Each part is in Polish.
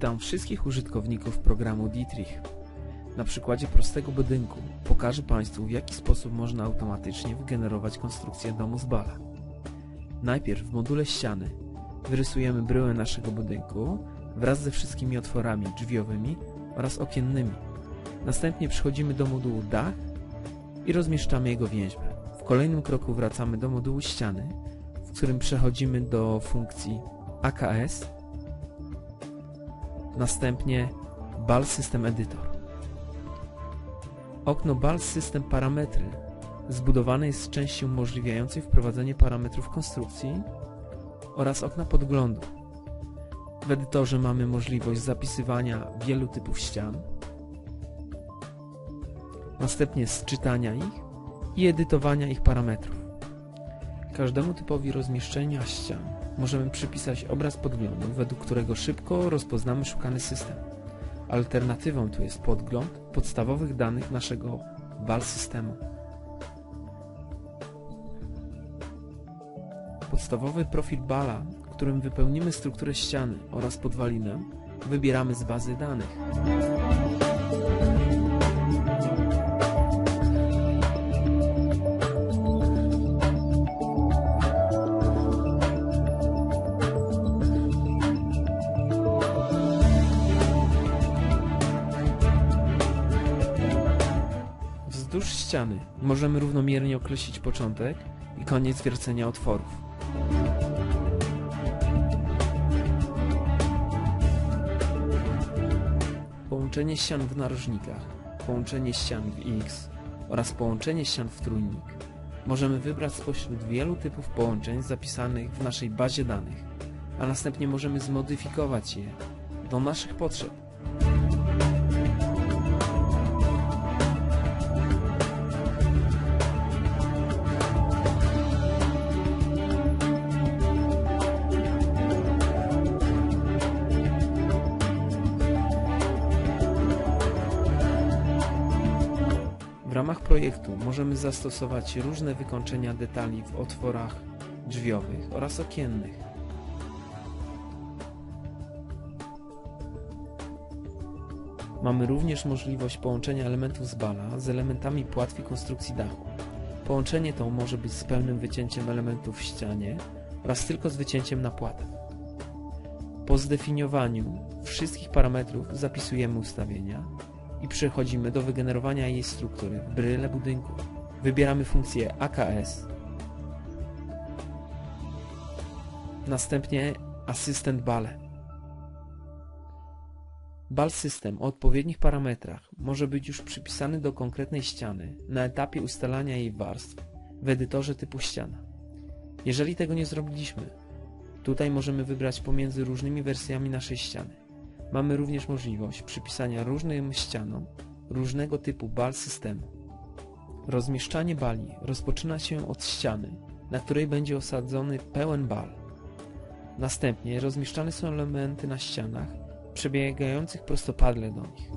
Witam wszystkich użytkowników programu Dietrich. Na przykładzie prostego budynku pokażę Państwu w jaki sposób można automatycznie wygenerować konstrukcję domu z bala. Najpierw w module ściany wyrysujemy bryłę naszego budynku wraz ze wszystkimi otworami drzwiowymi oraz okiennymi. Następnie przechodzimy do modułu dach i rozmieszczamy jego więźbę. W kolejnym kroku wracamy do modułu ściany, w którym przechodzimy do funkcji AKS Następnie BAL System Editor. Okno BAL System Parametry zbudowane jest z części umożliwiającej wprowadzenie parametrów konstrukcji oraz okna podglądu. W edytorze mamy możliwość zapisywania wielu typów ścian, następnie sczytania ich i edytowania ich parametrów. Każdemu typowi rozmieszczenia ścian możemy przypisać obraz podglądu, według którego szybko rozpoznamy szukany system. Alternatywą tu jest podgląd podstawowych danych naszego BAL systemu. Podstawowy profil BALa, którym wypełnimy strukturę ściany oraz podwalinę, wybieramy z bazy danych. Wzdłuż ściany możemy równomiernie określić początek i koniec wiercenia otworów. Połączenie ścian w narożnikach, połączenie ścian w X oraz połączenie ścian w trójnik możemy wybrać spośród wielu typów połączeń zapisanych w naszej bazie danych, a następnie możemy zmodyfikować je do naszych potrzeb. Ramach projektu możemy zastosować różne wykończenia detali w otworach drzwiowych oraz okiennych. Mamy również możliwość połączenia elementów z bala z elementami płatwi konstrukcji dachu. Połączenie to może być z pełnym wycięciem elementów w ścianie oraz tylko z wycięciem na płatę. Po zdefiniowaniu wszystkich parametrów zapisujemy ustawienia przechodzimy do wygenerowania jej struktury bryle budynku. Wybieramy funkcję AKS, następnie Assistant Bale. Bal System o odpowiednich parametrach może być już przypisany do konkretnej ściany na etapie ustalania jej warstw w edytorze typu ściana. Jeżeli tego nie zrobiliśmy, tutaj możemy wybrać pomiędzy różnymi wersjami naszej ściany. Mamy również możliwość przypisania różnym ścianom różnego typu bal systemu. Rozmieszczanie bali rozpoczyna się od ściany, na której będzie osadzony pełen bal. Następnie rozmieszczane są elementy na ścianach, przebiegających prostopadle do nich.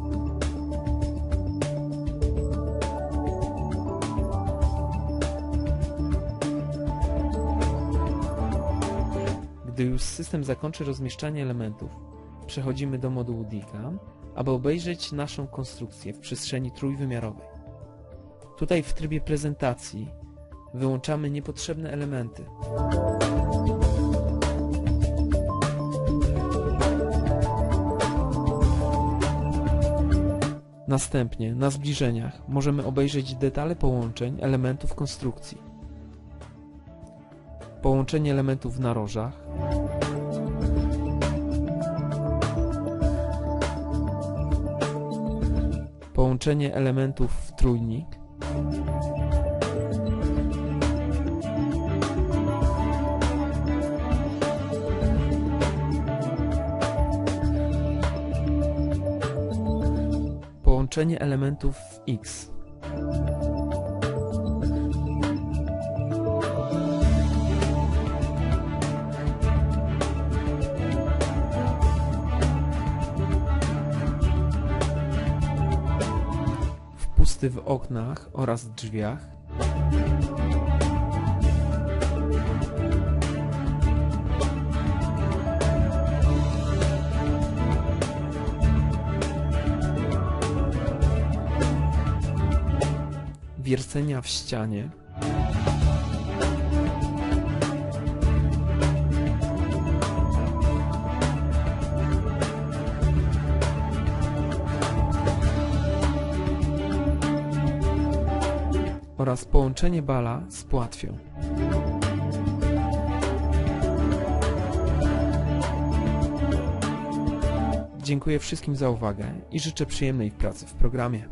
Gdy już system zakończy rozmieszczanie elementów, przechodzimy do modułu DICAM, aby obejrzeć naszą konstrukcję w przestrzeni trójwymiarowej. Tutaj w trybie prezentacji wyłączamy niepotrzebne elementy. Następnie na zbliżeniach możemy obejrzeć detale połączeń elementów konstrukcji. Połączenie elementów w narożach, połączenie elementów w trójnik, połączenie elementów w X. w oknach oraz drzwiach. Wiercenia w ścianie. Oraz połączenie bala z płatwią. Dziękuję wszystkim za uwagę i życzę przyjemnej pracy w programie.